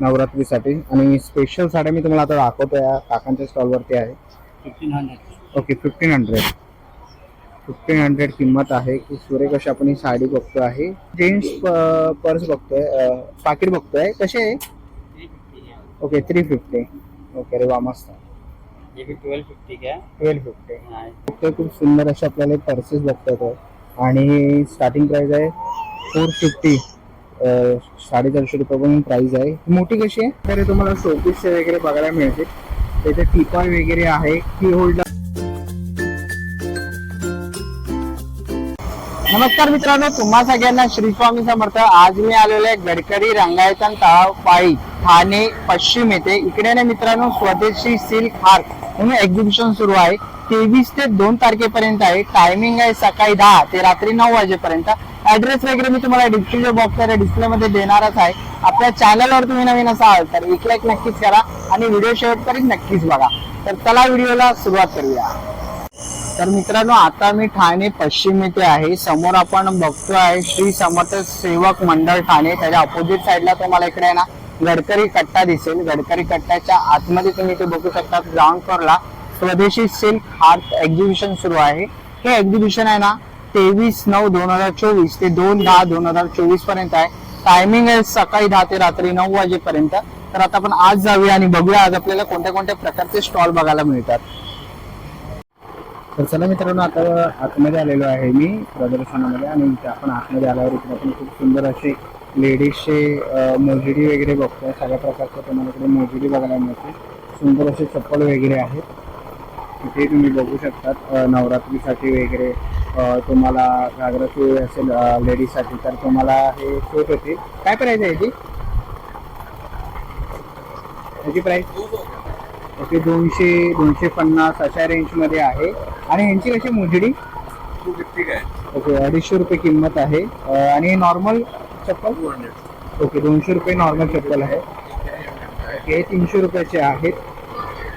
नवरात्रीसाठी. आणि स्पेशल साड्या मी तुम्हाला आता दाखवतो या काकांच्या स्टॉलवरती आहे. Fifteen hundred okay fifteen hundred fifteen hundred किंमत आहे. की सुरेख अशी आपण ही साडी बघतो आहे. जेंट्स पर्स बघतोय पाकिट बघतोय. कसे आहे? ओके थ्री फिफ्टी ओके अरे वा मस्त. ट्वेल्व फिफ्टी का? ट्वेल्व फिफ्टी बघतोय खूप सुंदर असे आपल्याला पर्सेस बघता येतात आणि स्टार्टिंग प्राइस आहे फोर फिफ्टी साडेचारशे रुपयापासून प्राइस आहे. मोठी कशी आहे? तर तुम्हाला शोपीस वगैरे बघायला मिळते त्याचे टिपॉय वगैरे आहे. की होल्डर नमस्कार मित्रांनो तुम्हा सगळ्यांना श्री स्वामी समर्थ. आज मी आलेलो आहे गडकरी रंगायतन तळाव पाळी ठाणे पश्चिम येथे. इकडे ना मित्रांनो स्वदेशी सिल्क हार म्हणून एक्झिबिशन सुरू आहे. तेवीस ते दोन तारखेपर्यंत आहे. टायमिंग आहे सकाळी दहा ते रात्री नऊ वाजेपर्यंत. ऍड्रेस वगैरे मी तुम्हाला डिस्क्रिप्शन बॉक्स डिस्प्ले मध्ये देणारच आहे. आपल्या चॅनलवर तुम्ही नवीन असाल तर एक लाईक नक्कीच करा आणि व्हिडिओ शेवटपर्यंत नक्कीच बघा. तर चला व्हिडिओला सुरुवात करूया. तर मित्रांनो आता मी ठाणे पश्चिम येथे आहे. समोर आपण बघतो आहे श्री समर्थ सेवक मंडळ ठाणे. त्याच्या अपोजिट साईडला तुम्हाला इकडे आहे ना गडकरी कट्टा दिसेल. गडकरी कट्ट्याच्या आतमध्ये तुम्ही ते बघू शकता ग्राउंड फ्लोअरला स्वदेशी सिल्क आर्ट एक्झिबिशन सुरू आहे. हे एक्झिबिशन आहे ना तेवीस नऊ दोन हजार चोवीस ते दोन दहा दोन हजार चोवीसपर्यंत आहे. टायमिंग आहे सकाळी दहा ते रात्री नऊ वाजेपर्यंत. तर आता आपण आज जाऊया आणि बघूया आज आपल्याला कोणत्या कोणत्या प्रकारचे स्टॉल बघायला मिळतात. तर चला मित्रांनो आता आतमध्ये आलेलो आहे मी प्रदर्शनामध्ये आणि इथे आपण आतमध्ये आल्यावर इकडे आपण खूप सुंदर असे लेडीजचे मोजिडी वगैरे बघतोय. सगळ्या प्रकारचे तुम्हाला इकडे मोजिडी बघायला मिळते सुंदर असे चप्पल वगैरे आहेत. इथे तुम्ही बघू शकतात नवरात्रीसाठी वगैरे तुम्हाला घागरा चोळी असेल लेडीजसाठी तर तुम्हाला हे सूट होते काय प्राईस आहे याची याची प्राईस ओके दोनशे दोनशे पन्नास अशा रेंजमध्ये आहे. आणि ह्यांची कशी मोजडी? टू फिफ्टी ओके अडीचशे रुपये किंमत आहे. आणि नॉर्मल चप्पल? ओके दोनशे रुपये नॉर्मल चप्पल आहे. ओके हे तीनशे रुपयाचे आहेत.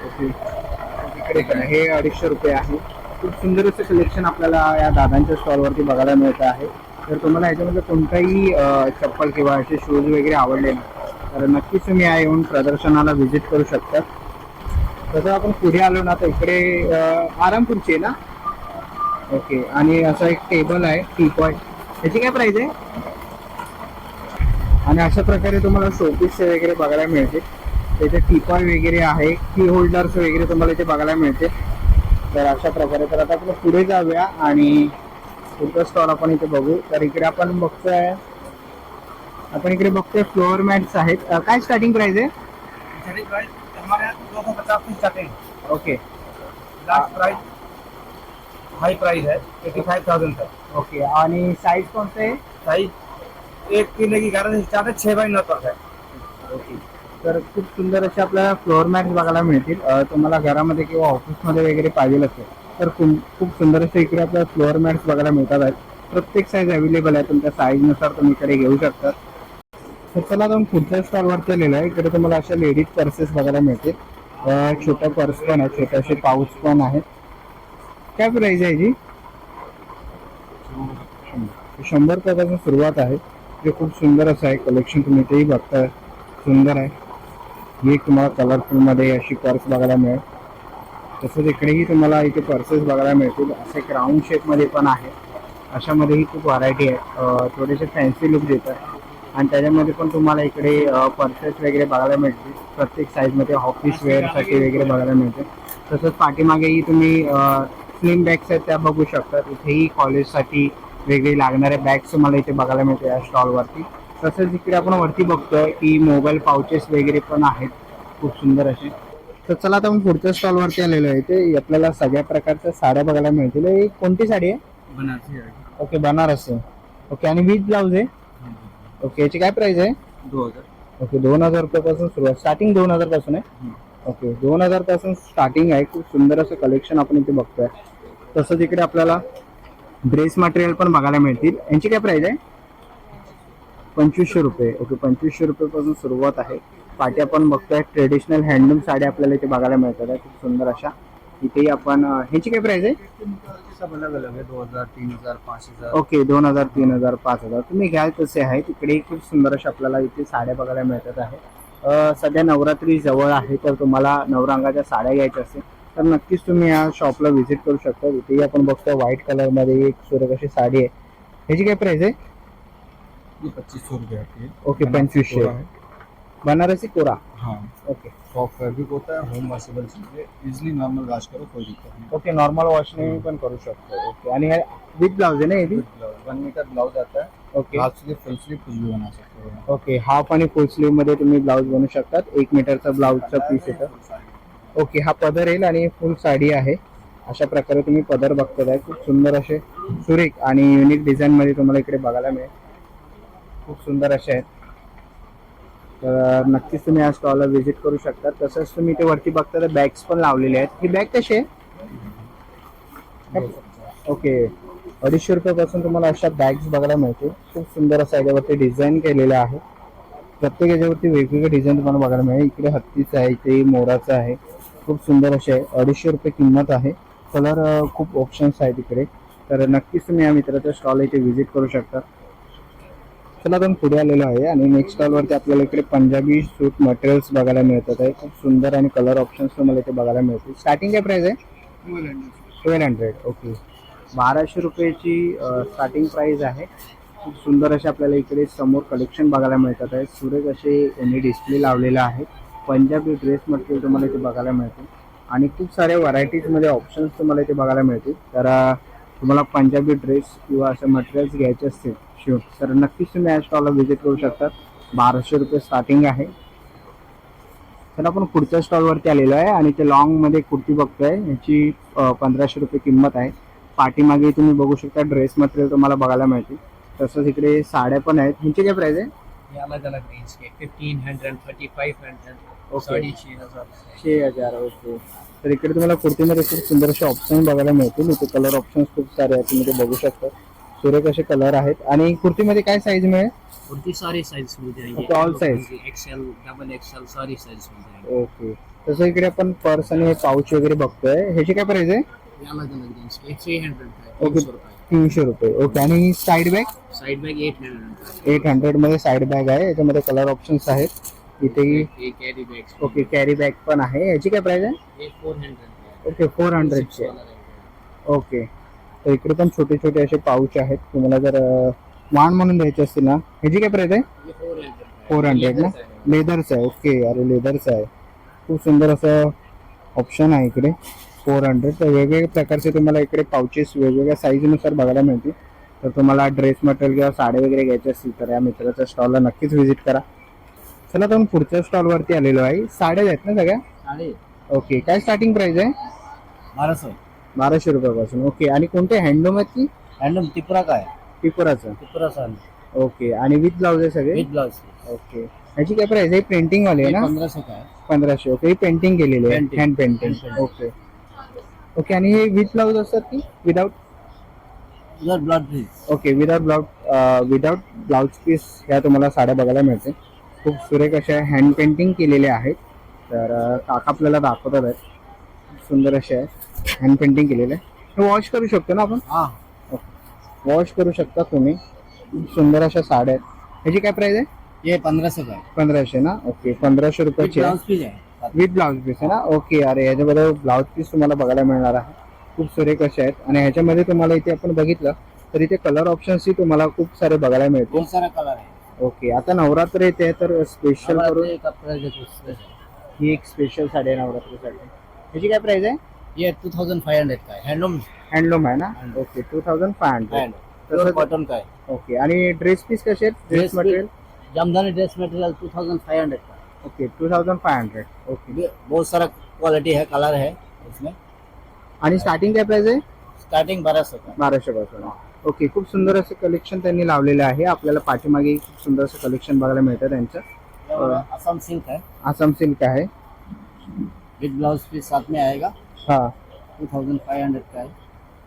ओके. इकडे आहे. हे अडीचशे रुपये आहे. खूप सुंदर असं कलेक्शन आपल्याला या दादांच्या स्टॉलवरती बघायला मिळतं आहे. तर तुम्हाला याच्यामध्ये कोणताही चप्पल किंवा असे शूज वगैरे आवडले ना तर नक्कीच तुम्ही या येऊन प्रदर्शनाला व्हिजिट करू शकता तसं आपण पुढे आलो ना तर इकडे आरामपूरची आहे ना? ओके. आणि असा एक टेबल आहे टी पॉय त्याची काय प्राईज आहे? आणि अशा प्रकारे तुम्हाला शोपीस वगैरे बघायला मिळते त्याचे टिपॉय वगैरे आहे की होल्डर्स वगैरे तुम्हाला इथे बघायला मिळते. तर अशा प्रकारे तर आता आपण पुढे जाऊया आणि पुढचा स्टॉल आपण इथे बघू. तर इकडे आपण बघतोय आपण इकडे बघतोय फ्लोअर मॅट्स आहेत. काय स्टार्टिंग प्राइस आहे? सौ से ओके लास्ट प्राइस हाई प्राइस है एटी फाइव थाउजेंड तक ओके आणि साईज कोणतं? आहे साइज एक किलो की ग्यारह से स्टार्ट है छः बाई नौ तक है ओके तर खूप सुंदर असे आपल्याला फ्लोअर मॅट्स बघायला मिळतील. तुम्हाला घरामध्ये किंवा ऑफिसमध्ये वगैरे पाहिजे असेल तर खूप खूप सुंदर असे इकडे आपल्याला फ्लोअर मॅट्स बघायला मिळतात. आहेत प्रत्येक साईज अवेलेबल आहे तुमच्या साईजनुसार तुम्ही इकडे घेऊ शकता. तर चला आपण पुढच्या स्टॉलवरती आलेलो आहे. इकडे तुम्हाला अशा लेडीज पर्सेस बघायला मिळतील. छोटा पर्स पण आहे छोटे पाऊच पण आहेत. काय प्राईज आहे जी शंभर रुपयापासून सुरुवात आहे. जे खूप सुंदर असं आहे कलेक्शन तुम्ही तेही बघताय. सुंदर आहे. ही तुम्हाला कलरफुलमध्ये अशी पर्स बघायला मिळेल. तसंच इकडेही तुम्हाला इथे पर्सेस बघायला मिळतील. असे एक राऊंड शेपमध्ये पण आहे. अशामध्येही खूप व्हरायटी आहे. थोडेसे फॅन्सी लुक देतात. आणि त्याच्यामध्ये पण तुम्हाला इकडे पर्सेस वगैरे बघायला मिळतील. प्रत्येक साईजमध्ये ऑफिस वेअरसाठी वगैरे बघायला मिळते तसंच पाठीमागेही तुम्ही स्लिम बॅग्स आहेत त्या बघू शकता इथेही कॉलेजसाठी वेगळे लागणाऱ्या बॅग्स तुम्हाला इथे बघायला मिळते या स्टॉलवरती तसंच इकडे आपण वरती बघतोय की मोबाईल पाउचेस वगैरे पण आहेत. खूप सुंदर असे. तर चला आता आपण पुढच्या स्टॉलवरती आलेलो आहे. ते आपल्याला सगळ्या प्रकारच्या साड्या बघायला मिळतील. ही कोणती साडी आहे? बनारसी ओके बनारस. आहे ओके आणि विथ ब्लाऊज आहे? ओके याची काय प्राइस आहे? दो हजार. ओके दोन हजार रुपयापासून सुरुवात. स्टार्टिंग दोन हजारपासून आहे? ओके दोन हजारपासून स्टार्टिंग आहे. खूप सुंदर असं कलेक्शन आपण इथे बघतोय. तसंच इकडे आपल्याला ड्रेस मटेरियल पण बघायला मिळतील. यांची काय प्राइस आहे? पंचवीसशे रुपये. ओके पंचवीसशे रुपयेपासून सुरुवात आहे. पाठी आपण बघतोय ट्रेडिशनल हँडलूम साड्या आपल्याला इथे बघायला मिळतात. आहे. खूप सुंदर अशा. इथेही आपण ह्याची काय प्राइस आहे? सब अलग अलग है दो हजार तीन हजार पाँच हजार. ओके दोन हजार तीन हजार पाच हजार. तुम्ही घ्याल तसे आहे. तिकडे खूप सुंदर अशा आपल्याला इथे साड्या बघायला मिळतात आहे. सध्या नवरात्री जवळ आहे तर तुम्हाला नवरंगाच्या साड्या घ्यायच्या असतील तर नक्कीच तुम्ही या शॉपला व्हिजिट करू शकता. इथे आपण बघतो व्हाईट कलरमध्ये एक अशी साडी आहे. ह्याची काय प्राइस आहे? ये पच्चीस सौ रुपये आती है ओके पंचवीसशे कोरा है। बनारसी कोरा? हाँ। ओके सॉफ्ट फैब्रिक होता है होम वॉशेबल चीज़ है इजिली नॉर्मल वॉश करो कोई दिक्कत नहीं। ओके नॉर्मल वॉशने पण करू शकतो। ओके आणि हे विथ ब्लाउज आहे ना हे वन मीटर ब्लाउज आता है। Okay half sleeve full sleeve कुछ भी बना सकते हो। ओके हाफ आणि फुल स्लीवमध्ये तुम्ही ब्लाउज बनवू शकतात. एक मीटरचा ब्लाउजचा पीस येतं ओके हा पदर येईल आणि फुल साडी आहे. अशा प्रकारे तुम्ही पदर बघतात आहे खूप सुंदर असे सुरेख आणि युनिक डिझाईन मध्ये तुम्हाला इकडे बघायला मिळेल. खूप सुंदर असे आहेत. तर नक्कीच तुम्ही या स्टॉलला व्हिजिट करू शकता. तसंच तुम्ही ते वरती बघता तर बॅग्स पण लावलेले आहेत. ही बॅग कशी आहे? ओके अडीचशे रुपयापासून तुम्हाला अशा बॅग्स बघायला मिळतील. खूप सुंदर असं याच्यावरती डिझाईन केलेलं आहे. प्रत्येक याच्यावरती वेगवेगळे डिझाईन तुम्हाला बघायला मिळेल. इकडे हत्तीचं आहे इथे मोराचं आहे. खूप सुंदर असे आहे. अडीचशे रुपये किंमत आहे. कलर खूप ऑप्शन्स आहेत इकडे. तर नक्कीच तुम्ही या मित्राच्या स्टॉल इथे व्हिजिट करू शकता. चला आपण पुढे आलेलो आहे आणि नेक्स्ट स्टॉलवरती आपल्याला इकडे पंजाबी सूट मटेरियल्स बघायला मिळतात. आहे खूप सुंदर आणि कलर ऑप्शन्स तुम्हाला इथे बघायला मिळतील. स्टार्टिंग काय प्राईस आहे? ट्वेल्व हंड्रेड ओके बाराशे रुपयाची स्टार्टिंग प्राईस आहे. खूप सुंदर असे आपल्याला इकडे समोर कलेक्शन बघायला मिळतात आहे. सुरेख असे यांनी डिस्प्ले लावलेला आहे पंजाबी ड्रेस मटेरियल तुम्हाला इथे बघायला मिळतील. आणि खूप साऱ्या व्हरायटीजमध्ये ऑप्शन्स तुम्हाला इथे बघायला मिळतील. तर तुम्हाला पंजाबी ड्रेस किंवा असं मटेरियल्स घ्यायचे असतील शिव तर नक्कीच तुम्ही या स्टॉलला व्हिजिट करू शकता. बाराशे रुपये स्टार्टिंग आहे. तर आपण पुढच्या स्टॉलवरती आलेलो आहे आणि ते लॉंगमध्ये कुर्ती बघतोय. याची अं, पंधराशे रुपये किंमत आहे. पाठीमागे तुम्ही बघू शकता ड्रेस मटेरियल तुम्हाला बघायला मिळतील. तसंच इकडे साड्या पण आहेत. ह्यांची काय प्राइस आहे? अलग अलग रेंज के fifteen hundred thirty five hundred हजार. ओके तर इकडे तुम्हाला कुर्तीमध्ये खूप सुंदर असे ऑप्शन बघायला मिळतील. इथे कलर ऑप्शन्स खूप सारे आहेत. तुम्ही ते बघू शकता. सुरेख असे कलर आहेत? आणि कुर्तीमध्ये काय साईज मिळेल? उनकी सारी साइज मिल जाएंगे Okay, all size. XL double XL सारी साइज मिल जाएंगे ओके तसं इकडे आपण पर्स आणि पाऊच वगैरे बघतोय. ह्याची काय प्राइस आहे? ये अलग अलग रेंज के थ्री हंड्रेड का Okay. तीन सौ रुपये. तीनशे रुपये. ओके आणि side bag side bag eight hundred eight हंड्रेडमध्ये side bag आहे. याच्यामध्ये कलर ऑप्शन्स आहेत. इथेही कैरी बैग ओके कॅरी बॅग पण आहे. याची काय प्राइस आहे? फोर हंड्रेड ओके फोर हंड्रेडची आहे. ओके तर इकडे पण छोटे छोटे असे पाऊच आहेत. तुम्हाला जर वाण म्हणून द्यायचे असतील ना ह्याची काय प्राइस आहे? फोर हंड्रेड ना? लेदरचं आहे. ओके अरे लेदरचं आहे. खूप सुंदर असं ऑप्शन आहे इकडे. फोर हंड्रेड तर वेगवेगळ्या प्रकारचे तुम्हाला इकडे पाउचेस वेगवेगळ्या साईजनुसार बघायला मिळतील. तर तुम्हाला ड्रेस मटेरियल किंवा साड्या वगैरे घ्यायचे असतील तर या मित्राच्या स्टॉलला नक्कीच व्हिजिट करा. चला तर आपण पुढच्या स्टॉलवरती आलेलो आहे. साड्या आहेत ना सगळ्या? साढ़े ओके काय स्टार्टिंग प्राइस आहे? बारह सौ बाराशे रुपयापासून. ओके. आणि कोणते? हँडलूम आहेत की हैंडलूम त्रिपुरा का है पिपुराचं त्रिपुरा ओके. आणि विथ ब्लाउज आहे सगळे? With blouse okay. ह्याची काय प्राइस आहे? प्रिंटिंग वाली आहे ना? पंद्रह सौ का है पंधराशे. ओके. ही पेंटिंग केलेली आहे. Painting. Hand painting Hand. Okay. Okay. आणि हे विथ ब्लाउज असतात की? विदाउट उधर blouse piece okay. Without blouse without blouse piece ह्या तुम्हाला साड्या बघायला मिळते खूप सुरेख अशा हँड पेंटिंग केलेल्या आहेत. तर अं, काका आपल्याला दाखवतात आहेत. खूप सुंदर असे आहे हँड पेंटिंग केलेलं आहे. हे वॉश करू शकतो ना आपण? हाँ. वॉश करू शकता तुम्ही. खूप सुंदर अशा साड्या आहेत. ह्याची काय प्राइस आहे? ये पंद्रह सौ का है पंधराशे ना? ओके पंधराशे रुपयाची आहे. ब्लाउज पीस है विथ ब्लाउज पीस आहे ना? ओके अरे याच्याबरोबर ब्लाउज पीस तुम्हाला बघायला मिळणार आहे. खूप सुरेख असे आहेत. आणि ह्याच्यामध्ये तुम्हाला इथे आपण बघितलं तर इथे कलर ऑप्शन्सही तुम्हाला खूप सारे बघायला मिळतील. बहुत सारा कलर है ओके आता नवरात्र येते तर स्पेशल करून है। ही एक स्पेशल साडी आहे नवरात्रीसाठी. ह्याची काय प्राइस आहे? ये टू थाउजेंड फाइव हंड्रेड का है. हैंडलूम हँडलूम आहे ना. Okay two thousand five hundred cotton का है. ओके आणि ड्रेस पीस कसे आहेत? Dress material Jamdani dress material two thousand five hundred का okay two thousand five hundred okay ये बहुत सारा क्वालिटी है कलर है इसमें. आणि स्टार्टिंग काय प्राइस आहे? स्टार्टिंग बारह सौ का ओके खूप सुंदर असं कलेक्शन त्यांनी लावलेलं आहे. आपल्याला पाठीमागे खूप सुंदर असं कलेक्शन बघायला मिळतं त्यांचं. असम सिल्क है आसाम सिल्क आहे. विद ब्लाउज पीस साथ में आएगा। हा। टू थाउजेंड फाइव हंड्रेड का है।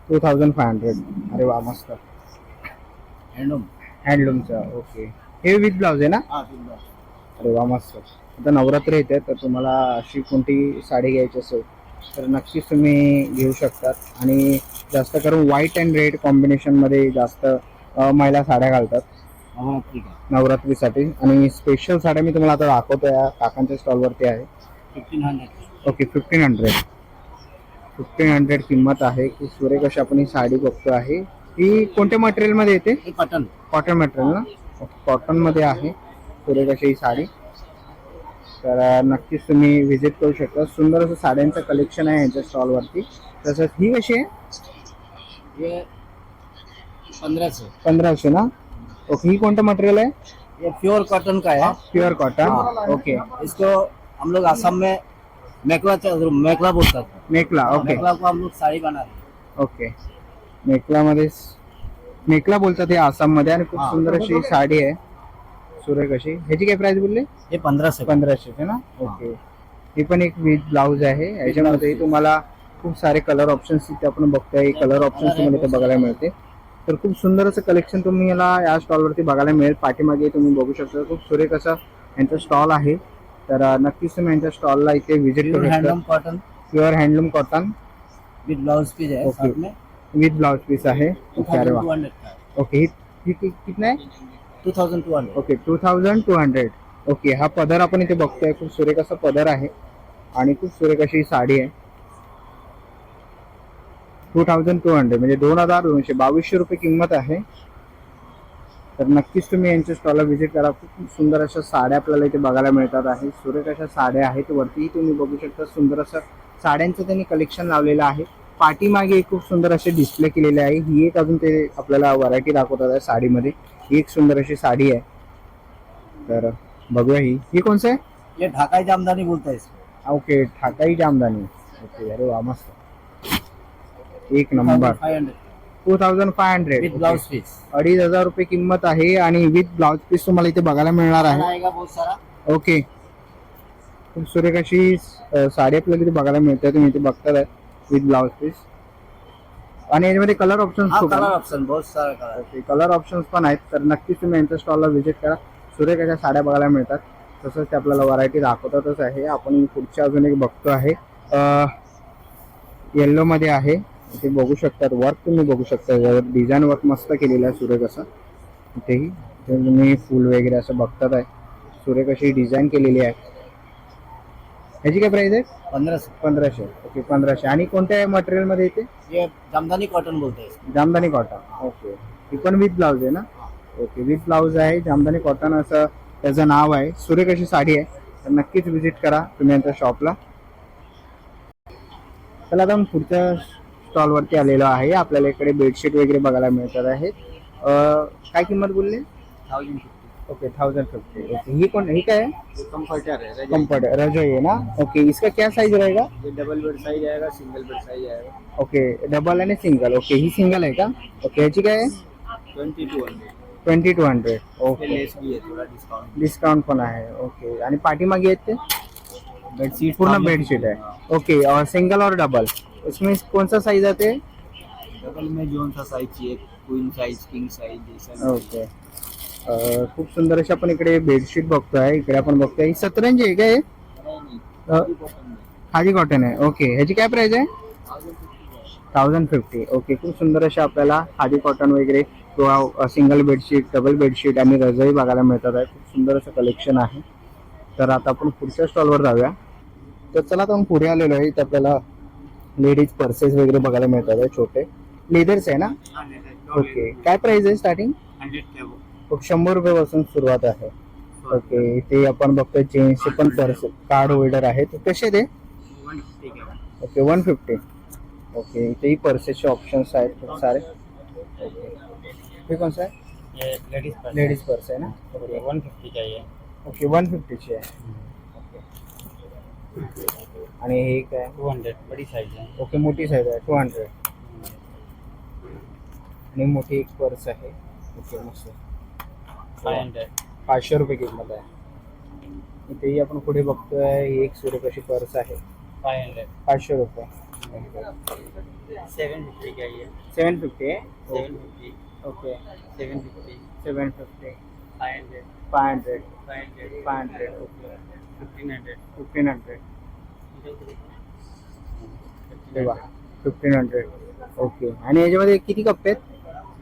टू थाउजंड फाय हंड्रेड अरे वा मस्त। हैंडलूम हँडलूमचं ओके। हे विथ ब्लाउज आहे ना? हाँ विद ब्लाउज। अरे वा मस्त। आता नवरात्र येते तर तुम्हाला अशी कोणती साडी घ्यायची असेल तर नक्कीच तुम्ही घेऊ शकतात आणि जास्त करून व्हाईट अँड रेड कॉम्बिनेशनमध्ये जास्त अं, महिला साड्या घालतात. नवरात्रि का? नवरात्रीसाठी. आणि स्पेशल साड्या मी तुम्हाला आता दाखवतो या काकांच्या स्टॉलवरती आहे. Fifteen hundred okay fifteen hundred fifteen hundred किंमत आहे. की सुरेख अशी आपण ही साडी बघतो आहे. ही कोणत्या मटेरियलमध्ये येते? कॉटन कॉटन मटेरियल ना? कॉटनमध्ये आहे. सुरेख अशी ही साडी. तर नक्कीच तुम्ही व्हिजिट करू शकता. सुंदर असं साड्यांचं कलेक्शन आहे यांच्या स्टॉलवरती तसंच ही कशी आहे? सौ पंधराशे. ना? ओके ही कोणतं मटेरियल आहे? ये प्योर कॉटन का है प्युअर कॉटन। ओके इसको हम लोग असम में मेकला चल- मेकला बोलता था मेकला ओके मेकला को हम लोग साड़ी बना रहे हैं. ओके मेकलामध्ये मेकला बोलतात हे आसाममध्ये आणि खूप हा. सुंदर अशी ही साडी आहे. सुरेख अशी. ह्याची काय प्राइस बोलली? पंद्रह सौ पंधराशे ना? ओके ही पण एक विथ ब्लाऊज आहे. याच्यामध्ये तुम्हाला खूप सारे कलर ऑप्शन्स इथे आपण बघतोय. कलर ऑप्शन्स तुम्हाला इथे बघायला मिळते. तर खूप सुंदर असं कलेक्शन तुम्ही याला या स्टॉलवरती बघायला मिळेल. पाठीमागे तुम्ही बघू शकता. खूप सुरेख असा यांचा स्टॉल आहे. तर नक्कीच तुम्ही यांच्या स्टॉलला इथे व्हिजिट करू handloom cotton pure handloom cotton with blouse piece है. साथ में विथ ब्लाउज पीस आहे. ओके अरे वा. है ओके कितना? आहे two thousand two hundred okay two thousand two hundred okay हा पदर आपण इथे बघतोय. खूप सुरेख असा पदर आहे. आणि खूप सुरेख अशी साडी आहे. टू थाउजंड टू हंड्रेड म्हणजे दोन हजार दोनशे बावीसशे रुपये किंमत आहे. तर नक्कीच तुम्ही यांच्या स्टॉलला व्हिजिट करा. खूप सुंदर अशा साड्या आपल्याला इथे बघायला मिळतात आहे. सुरेख अशा साड्या आहेत. वरतीही तुम्ही बघू शकता. सुंदर असं साड्यांचं त्यांनी कलेक्शन लावलेलं आहे. पाठीमागे खूप सुंदर असे डिस्प्ले केलेले आहे. ही एक अजून ते आपल्याला व्हरायटी दाखवतात आहे साडीमध्ये. ही एक सुंदर अशी साडी आहे. तर बघूया ही. ही कोणचं आहे? ये ढाकाई जामदानी बोलता इसको ओके. ठाकाई जामदानी. ओके. अरे वा मस्त. एक number. Five hundred two thousand five hundred. With blouse piece अडीच हजार रुपये किंमत आहे आणि विथ ब्लाउज पीस तुम्हाला इथे बघायला मिळणार आहे. ओके. खूप सुरेख अशी अ, साडी आपल्याला इथे बघायला मिळते तुम्ही इथे बघतात विथ ब्लाउज पीस आणि याच्यामध्ये कलर ऑप्शन कलर ऑप्शन बहुत सारा कलर ओके कलर ऑप्शन्स पण आहेत तर नक्कीच तुम्ही यांच्या स्टॉलला व्हिजिट करा. सुरेख अशा साड्या बघायला मिळतात. तसंच ते आपल्याला व्हरायटी दाखवतातच आहे. आपण पुढच्या अजून एक बघतो आहे. येल्लोमध्ये आहे. इथे बघू शकतात वर्क तुम्ही बघू शकता. यावर डिझाईन वर्क मस्त केलेलं आहे सुरेख असं. इथेही इथे तुम्ही फुल वगैरे असं बघतात आहे. सुरेख अशी डिझाईन केलेली आहे. ह्याची काय प्राइस आहे? सौ पंधराशे. ओके पंधराशे. आणि कोणत्या मटेरियलमध्ये येते जामदानी कॉटन बोलते जामदानी कॉटन ओके. ही पण विथ ब्लाऊज आहे ना? ओके विथ ब्लाऊज आहे जामदानी कॉटन असं त्याचं नाव आहे. सुरेख अशी साडी आहे. तर नक्कीच विजिट करा तुम्ही यांच्या शॉपला चला आता पुढच्या स्टॉलवरती आलेलो आहे. आपल्याला इकडे बेडशीट वगैरे बघायला मिळतात आहेत. काय किंमत बोलली? Thousand okay thousand fifty. Okay ही कोण ही काय? कम्फर्टर है कम्फर्ट रजोई. है ना? ओके इसका क्या साइज रहेगा? ये डबल बेड साइज आएगा सिंगल बेड साइज आएगा ओके डबल आणि सिंगल ओके ही सिंगल आहे का? ओके याची काय आहे? Twenty two hundred twenty two hundred okay. Discount पण आहे. ओके आणि पाठीमागे आहेत ते? बेडशीट पूर्ण बेडशीट आहे. ओके सिंगल और डबल इसमें कौन सा साइज आते हैं? डबल में जोन सा साइज चाहिए क्वीन साइज किंग साइज जैसा ओके अं, खूप सुंदर अशी आपण इकडे बेडशीट बघतोय. इकडे आपण बघतोय. ही सतरंजी आहे काय नहीं नहीं. खादी कॉटन आहे. ओके ह्याची काय प्राइस आहे? थाउजंड फिफ्टी ओके खूप सुंदर अशा आपल्याला खादी कॉटन वगैरे किंवा सिंगल बेडशीट डबल बेडशीट आणि रजाई बघायला मिळतात. आहे खूप सुंदर असं कलेक्शन आहे. तर आता आपण पुढच्या स्टॉलवर जाऊया. तर चला आता आपण पुढे आलेलो आहे. इथे आपल्याला लेडीज पर्सेस वगैरे बघायला मिळतात आहे छोटे. लेदर्स आहे ना? ओके. काय प्राइस आहे स्टार्टिंग शंभर रुपयापासून सुरुवात आहे. ओके. इथे आपण बघतोय जेंट्सचे पण पर्स कार्ड होल्डर आहेत. कसे ते ओके वन फिफ्टी. ओके इथेही पर्सेसचे ऑप्शन्स आहेत खूप सारे. ओके. हे आहे? ये लेडीज पर लेडीज पर्स आहे ना? ओके वन फिफ्टी चाहिए ओके वन फिफ्टीची आहे. आणि हे काय टू हंड्रेड बड़ी साइज है ओके मोठी साईज आहे. टू हंड्रेड आणि मोठी एक पर्स आहे. ओके मस्त. फाइव हंड्रेड पाचशे रुपये किंमत आहे. इथेही आपण पुढे बघतोय ही एक सुरेख पर्स आहे. फाइव हंड्रेड पाचशे रुपये. सेवन फिफ्टी का ये? सेवन फिफ्टी आहे? Seven fifty okay seven fifty seven fifty five hundred five hundred five hundred five hundred okay fifteen hundred fifteen hundred fifteen hundred okay आणि याच्यामध्ये किती कप्पे आहेत?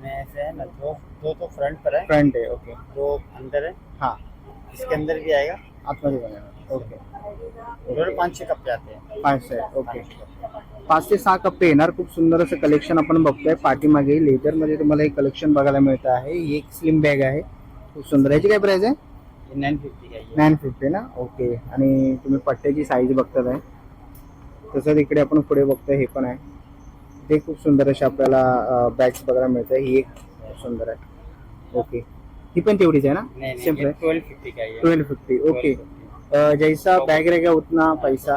में ऐसे है ना दो दो तो फ्रंट पर है फ्रंट आहे ओके दो अंदर है हा. इसके अंदर भी आएगा. आतमध्ये पण आहे. ओके पाँच छः कपड़े आते हैं पाच आहे ओके पाच ते सहा कप्पे येणार. खूप सुंदर असं कलेक्शन आपण बघतोय. पाठीमागे लेदरमध्ये तुम्हाला हे कलेक्शन बघायला मिळतं आहे. ही एक स्लिम बॅग आहे. खूप सुंदर. याची काय प्राइस आहे? ये नाइन फिफ्टी नाईन फिफ्टी ना? ओके आणि तुम्ही पट्ट्याची साईज बघतात आहे. तसंच इकडे आपण पुढे बघतोय हे पण आहे. ते खूप सुंदर असे आपल्याला बॅग्स बघायला मिळतं ही एक खूप सुंदर आहे. ओके ही पण तेवढीच आहे ना? नहीं सेम नहीं ये ट्वेल्व फिफ्टी का ट्वेल्व फिफ्टी ओके 1250 अ, जैसा बैग रहेगा उतना पैसा।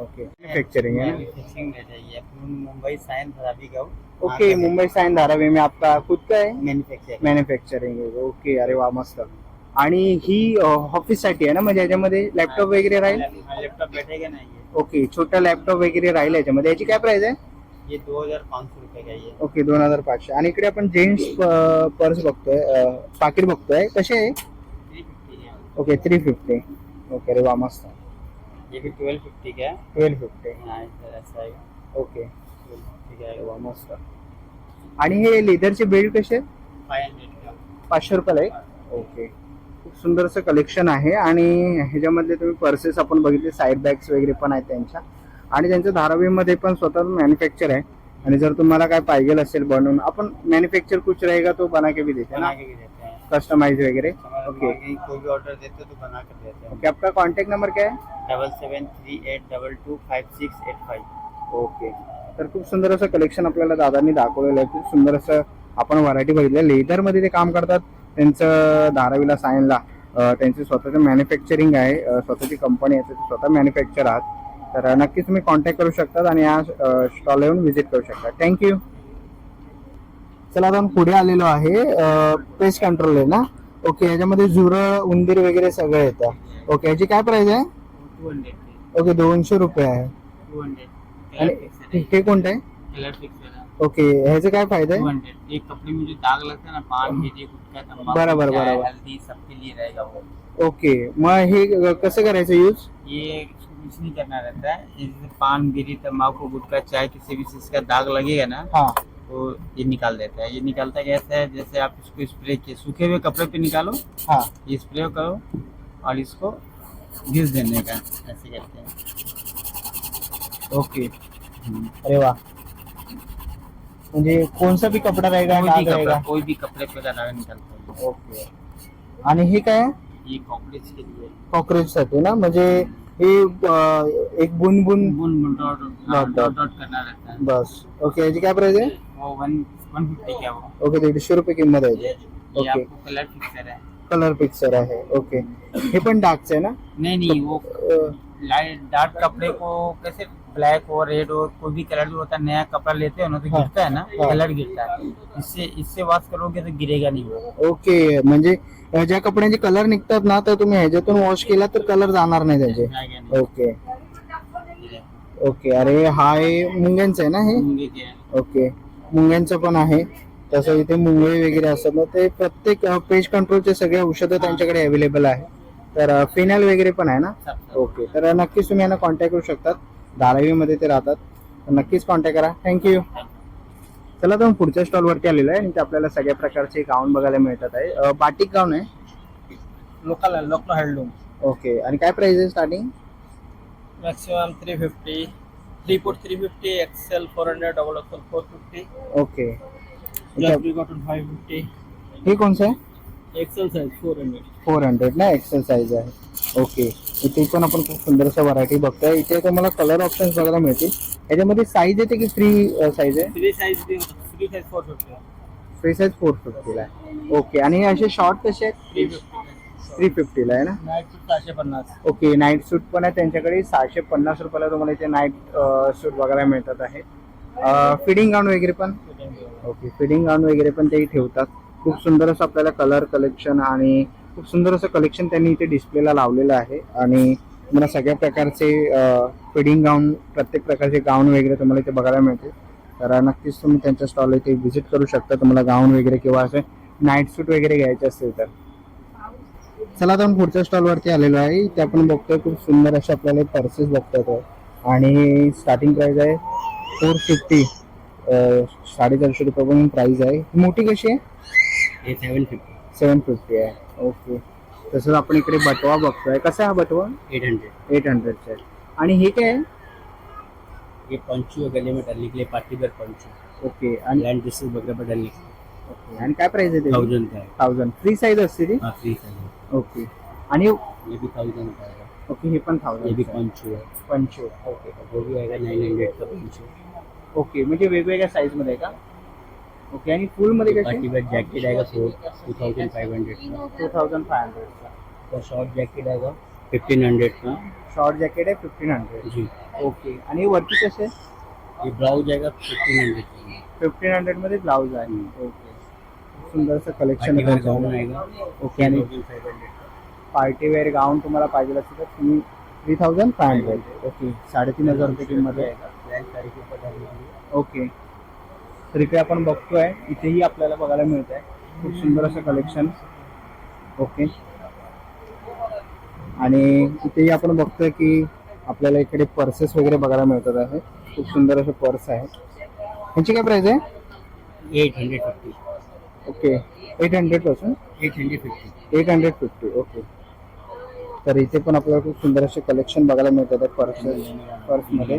ओके मैन्युफैक्चरिंग है अपन मुंबई साइन धरावी का ओके मुंबई साइन धारावी में आपका खुद का है? मैन्युफैक्चरिंग मॅन्युफॅक्चरिंग आहे ओके अरे वा मस्त. आणि ही ऑफिससाठी आहे ना? म्हणजे याच्यामध्ये लॅपटॉप वगैरे राहील? लैपटॉप बैठेगा ना ये ओके छोटा लॅपटॉप वगैरे राहील याच्यामध्ये. याची काय प्राइस आहे? ये दो हजार पाँच सौ रुपये का ओके दोन हजार पाचशे. आणि इकडे आपण जेंट्स पर्स बघतोय अ, पाकिट बघतोय. कसे आहे? Three fifty okay three fifty okay अरे वा मस्त. ये भी ट्वेल्व फिफ्टी का? है ट्वेल्व फिफ्टी हाँ इधर ऐसा आएगा ओके ट्वेल्व फिफ्टी का? अरे आएगा वा मस्त. आणि हे लेदरचे बेल्ट कसे? फाइव हंड्रेड का? पाचशे रुपयाला आहे ओके खूप सुंदर असं कलेक्शन आहे आणि ह्याच्यामधले तुम्ही पर्सेस आपण बघितले साईड बॅग्स वगैरे पण आहेत त्यांच्या. आणि त्यांच्या धारावीमध्ये पण स्वतः मॅन्युफॅक्चर आहे. आणि जर तुम्हाला काय पाहिजे असेल बनवून आपण मॅन्युफॅक्चर कुछ रहेगा तो बना के भी देते हैं ना? के हैं। कस्टमाइज वगैरह हमारे ओके कोई भी ऑर्डर देते तो बना कर देते हैं। ओके आपका कॉन्टॅक्ट नंबर काय आहे double seven three eight double two five six eight five okay तर खूप सुंदर असं कलेक्शन आपल्याला दादांनी दाखवलेलं आहे. खूप सुंदर असं आपण व्हरायटी बघितलं. लेदरमध्ये ते काम करतात. त्यांचं धारावीला सायनला त्यांचे स्वतःचं मॅन्युफॅक्चरिंग आहे. स्वतःची कंपनी आहे ते स्वतः मॅन्युफॅक्चर आहात. तर नक्कीच तुम्ही कॉन्टॅक्ट करू शकतात आणि या स्टॉल येऊन व्हिजिट करू शकता थँक्यू चला आता आपण पुढे आलेलो आहे. पेस्ट कंट्रोल आहे ना ओके याच्यामध्ये झुरळ उंदीर वगैरे सगळं येतं. ओके याची काय प्राइस आहे? टू हंड्रेड ओके दोनशे रुपये आहे. टू हंड्रेड आणि है कोणतं आहे? ओके ह्याचे काय फ़ायदे टू हंड्रेड एक कपड़े में जो दाग लगता है ना पान गिरी गुटखा तंबाकू बराबर, बराबर. हल्दी सबके लिए रहेगा वो। ओके मग हे कसं करायचं यूज़ ये कुछ नहीं करना रहता है। जैसे पान बीड़ी तंबाकू गुटखा चाय किसी भी चीज़ का दाग लगेगा ना हाँ। तो ये निकाल देता है। ये निकालता कैसे है? जैसे आप इसको स्प्रे किए सूखे हुए कपड़े पे निकालो हाँ। ये स्प्रे करो और इसको घिस देने का ऐसे करते हैं ओके अरे वाह। म्हणजे कोणसा भी कपडा रहेगा कोई भी कपड़ा रहेगा कोई भी कपड़े पे निकलता है ओके. आणि हे काय? ये कॉकरेज के लिए कॉकरोच साठी ना? म्हणजे हे अं, एक बुन बुन बुन बुन डॉट डॉट, डॉट करना रहता है बस. ओके याची काय प्राइस आहे? वो वन वन फिफ्टी का वो ओके दीडशे रुपये किंमत आहे ये ओके. आपको कलर फिक्सर है कलर पिक्चर आहे. ओके. हे पण डार्कच आहे ना? नहीं नहीं वो अं, लाइट डार्क कपड़े को कैसे ब्लैक हो रेड हो कोई भी कलर भी होता है नया कपड़ा लेते हो ना तो हाँ, गिरता है ना हाँ। कलर गिरता है। इससे इससे वॉश करोगे तो गिरेगा नहीं वो। ओके म्हणजे अं, ज्या कपड्यांचे कलर निघतात ना तर तुम्ही ह्याच्यातून वॉश केला तर कलर जाणार नाही त्याचे. जाएगा नहीं ओके. ओके अरे हा हे मुंग्यांचं आहे ना हे? मूंगे के. हैं। ओके मुंग्यांचं पण आहे. तसं इथे मुंगळे वगैरे असतात. ना ते प्रत्येक पेज कंट्रोलचे सगळे औषधं त्यांच्याकडे अवेलेबल आहे. तर फिनाईल वगैरे पण आहे ना? सब सब. ओके तर नक्कीच तुम्ही यांना कॉन्टॅक्ट करू शकतात. धारावीमध्ये ते राहतात. तर नक्कीच कॉन्टॅक्ट करा. थँक्यू चला तर पुढच्या स्टॉलवरती आलेलो आहे आणि ते आपल्याला सगळ्या प्रकारचे गाऊन बघायला मिळतात आहे. बाटिक गाऊन आहे. लोकल लोकल हैंडलूम ओके आणि काय प्राइस आहे starting maximum three fifty three four three fifty XL four hundred double XL four fifty okay five fifty हे कोणचं आहे? XL size four hundred four hundred ना? एक्सेल साईज आहे. Okay इथे पण आपण खूप सुंदर असं व्हरायटी बघतोय. इथे तुम्हाला कलर ऑप्शन्स बघायला मिळतील. याच्यामध्ये साईज येते की फ्री साईज आहे? Three size three size four fifty free size four फिफ्टीला आहे ओके आणि असे शॉर्ट कसे थ्री आहेत फिफ्टी थ्री फिफ्टीला आहे ना? नाईट सूट सहाशे पन्नास. ओके नाईट सूट पण आहे त्यांच्याकडे. सहाशे पन्नास रुपयाला तुम्हाला इथे नाईट सूट बघायला मिळतात आहेत फिडिंग गाऊन वगैरे पण? ओके फिडिंग गाऊन वगैरे पण ते ठेवतात. खूप सुंदर असं आपल्याला कलर कलेक्शन आणि खूप सुंदर असं कलेक्शन त्यांनी इथे डिस्प्लेला लावलेलं आहे. आणि तुम्हाला सगळ्या प्रकारचे फिडिंग गाऊन प्रत्येक प्रकारचे गाऊन वगैरे तुम्हाला इथे बघायला मिळते तर नक्कीच तुम्ही त्यांच्या स्टॉलला इथे व्हिजिट करू शकता. तुम्हाला गाऊन वगैरे किंवा असे नाईट सूट वगैरे घ्यायचे असतील तर. चला आता आपण पुढच्या स्टॉलवरती आलेलो आहे. इथे आपण बघतोय खूप सुंदर असे आपल्याला पर्सेस बघतोय आणि स्टार्टिंग प्राईज आहे फोर फिफ्टी साडेचारशे रुपयापर्यंत प्राईज आहे. मोठी कशी आहे? हे सेवन फिफ्टी सेवन फिफ्टी आहे. ओके तसंच आपण इकडे बटवा बघतोय. कसा आहे हा बटवा? एट हंड्रेड एट हंड्रेडचा आहे. आणि हे काय आहे? ये पंचू गले में डालने के लिए पंचू. ओके आणि लैंड ड्रेसेस वगैरह पर डालने ओके आणि काय प्राइस आहे थाउजेंड का है थाउजंड फ्री साईज असते ती? हाँ फ्री साइज ओके आणि ये भी थाउजेंड का ओके हे पण ये भी थाउजंड पंचू है पंचो. ओके वो भी आएगा नाइन हंड्रेड का पंचू ओके म्हणजे वेगवेगळ्या साईजमध्ये आहे का? ओके आणि फुलमध्ये कसे पार्टी वेयर जैकेट आएगा four two thousand five hundred का टू थाउजंड फाय हंड्रेडचा और शॉर्ट जैकेट आएगा फिफ्टीन हंड्रेड का शॉर्ट जॅकेट आहे फिफ्टीन हंड्रेड जी. ओके आणि वरती कसे? आएगा फिफ्टीन हंड्रेड का? फिफ्टीन हंड्रेडमध्ये ब्लाउज आहे. हम्म. ओके सुंदरसं कलेक्शन पार्टी वेयर गाउन आएगा ओके आणि थाउजेंड फाइव हंड्रेड का पार्टी वेअर गाऊन तुम्हाला पाहिजे असेल तर तुम्ही three thousand five hundred okay साडेतीन हजार रुपये किंमत आहे. ब्लैक साड़ी के के ओके तर इकडे आपण बघतोय. इथेही आपल्याला बघायला मिळत आहे खूप सुंदर असं कलेक्शन ओके आणि इथेही आपण बघतोय की आपल्याला इकडे पर्सेस वगैरे बघायला मिळतात आहे. खूप सुंदर असे पर्स आहेत. ह्याची काय प्राइस आहे? Eight hundred fifty okay eight हंड्रेडपासून? Eight hundred fifty eight hundred fifty okay तर इथे पण आपल्याला खूप सुंदर असे कलेक्शन बघायला मिळतात पर्सेस पर्समध्ये